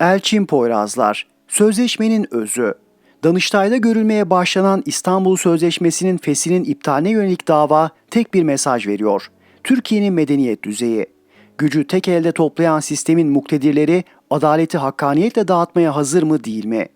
Elçin Poyrazlar, sözleşmenin özü. Danıştay'da görülmeye başlanan İstanbul Sözleşmesi'nin feshinin iptaline yönelik dava tek bir mesaj veriyor. Türkiye'nin medeniyet düzeyi. Gücü tek elde toplayan sistemin muktedirleri adaleti hakkaniyetle dağıtmaya hazır mı değil mi?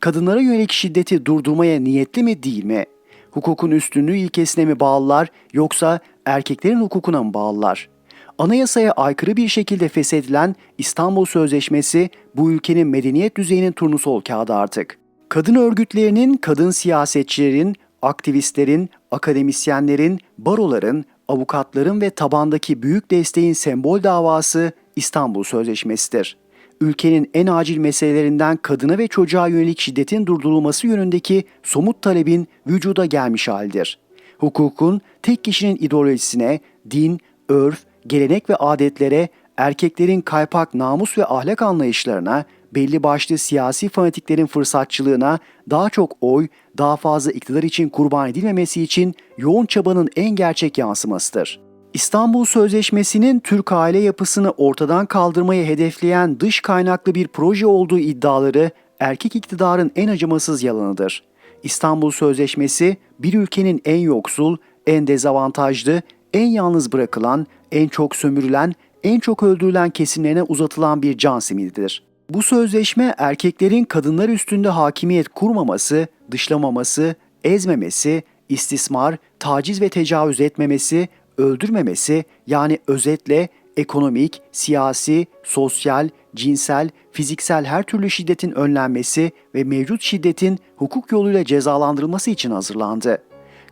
Kadınlara yönelik şiddeti durdurmaya niyetli mi değil mi? Hukukun üstünlüğü ilkesine mi bağlılar yoksa erkeklerin hukukuna mı bağlılar? Anayasaya aykırı bir şekilde feshedilen İstanbul Sözleşmesi bu ülkenin medeniyet düzeyinin turnusol kağıdı artık. Kadın örgütlerinin, kadın siyasetçilerin, aktivistlerin, akademisyenlerin, baroların, avukatların ve tabandaki büyük desteğin sembol davası İstanbul Sözleşmesi'dir. Ülkenin en acil meselelerinden kadına ve çocuğa yönelik şiddetin durdurulması yönündeki somut talebin vücuda gelmiş haldir. Hukukun tek kişinin ideolojisine, din, örf, gelenek ve adetlere, erkeklerin kaypak namus ve ahlak anlayışlarına, belli başlı siyasi fanatiklerin fırsatçılığına daha çok oy, daha fazla iktidar için kurban edilmemesi için yoğun çabanın en gerçek yansımasıdır. İstanbul Sözleşmesi'nin Türk aile yapısını ortadan kaldırmayı hedefleyen dış kaynaklı bir proje olduğu iddiaları erkek iktidarın en acımasız yalanıdır. İstanbul Sözleşmesi bir ülkenin en yoksul, en dezavantajlı, en yalnız bırakılan, en çok sömürülen, en çok öldürülen kesimlerine uzatılan bir can simididir. Bu sözleşme erkeklerin kadınlar üstünde hakimiyet kurmaması, dışlamaması, ezmemesi, istismar, taciz ve tecavüz etmemesi, öldürmemesi yani özetle ekonomik, siyasi, sosyal, cinsel, fiziksel her türlü şiddetin önlenmesi ve mevcut şiddetin hukuk yoluyla cezalandırılması için hazırlandı.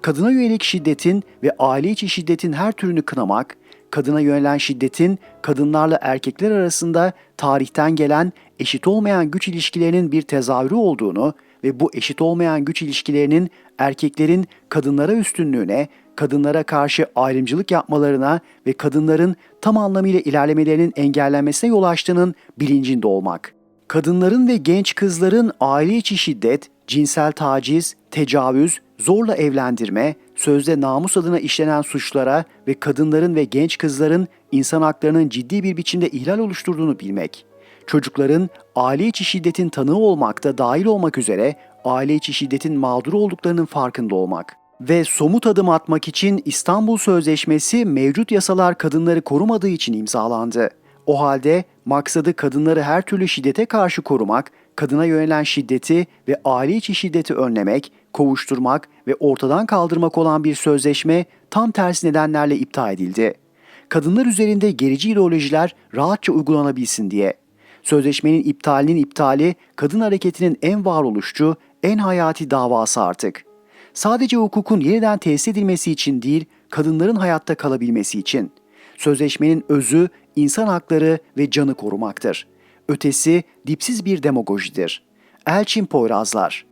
Kadına yönelik şiddetin ve aile içi şiddetin her türünü kınamak, kadına yönelen şiddetin kadınlarla erkekler arasında tarihten gelen eşit olmayan güç ilişkilerinin bir tezahürü olduğunu ve bu eşit olmayan güç ilişkilerinin erkeklerin kadınlara üstünlüğüne, kadınlara karşı ayrımcılık yapmalarına ve kadınların tam anlamıyla ilerlemelerinin engellenmesine yol açtığının bilincinde olmak. Kadınların ve genç kızların aile içi şiddet, cinsel taciz, tecavüz, zorla evlendirme, sözde namus adına işlenen suçlara ve kadınların ve genç kızların insan haklarının ciddi bir biçimde ihlal oluşturduğunu bilmek. Çocukların aile içi şiddetin tanığı olmakta dahil olmak üzere aile içi şiddetin mağduru olduklarının farkında olmak ve somut adım atmak için İstanbul Sözleşmesi mevcut yasalar kadınları korumadığı için imzalandı. O halde maksadı kadınları her türlü şiddete karşı korumak, kadına yönelen şiddeti ve aile içi şiddeti önlemek, kovuşturmak ve ortadan kaldırmak olan bir sözleşme tam tersi nedenlerle iptal edildi. Kadınlar üzerinde gerici ideolojiler rahatça uygulanabilsin diye. Sözleşmenin iptalinin iptali kadın hareketinin en varoluşçu, en hayati davası artık. Sadece hukukun yeniden tesis edilmesi için değil, kadınların hayatta kalabilmesi için. Sözleşmenin özü insan hakları ve canı korumaktır. Ötesi dipsiz bir demagojidir. Elçin Poyrazlar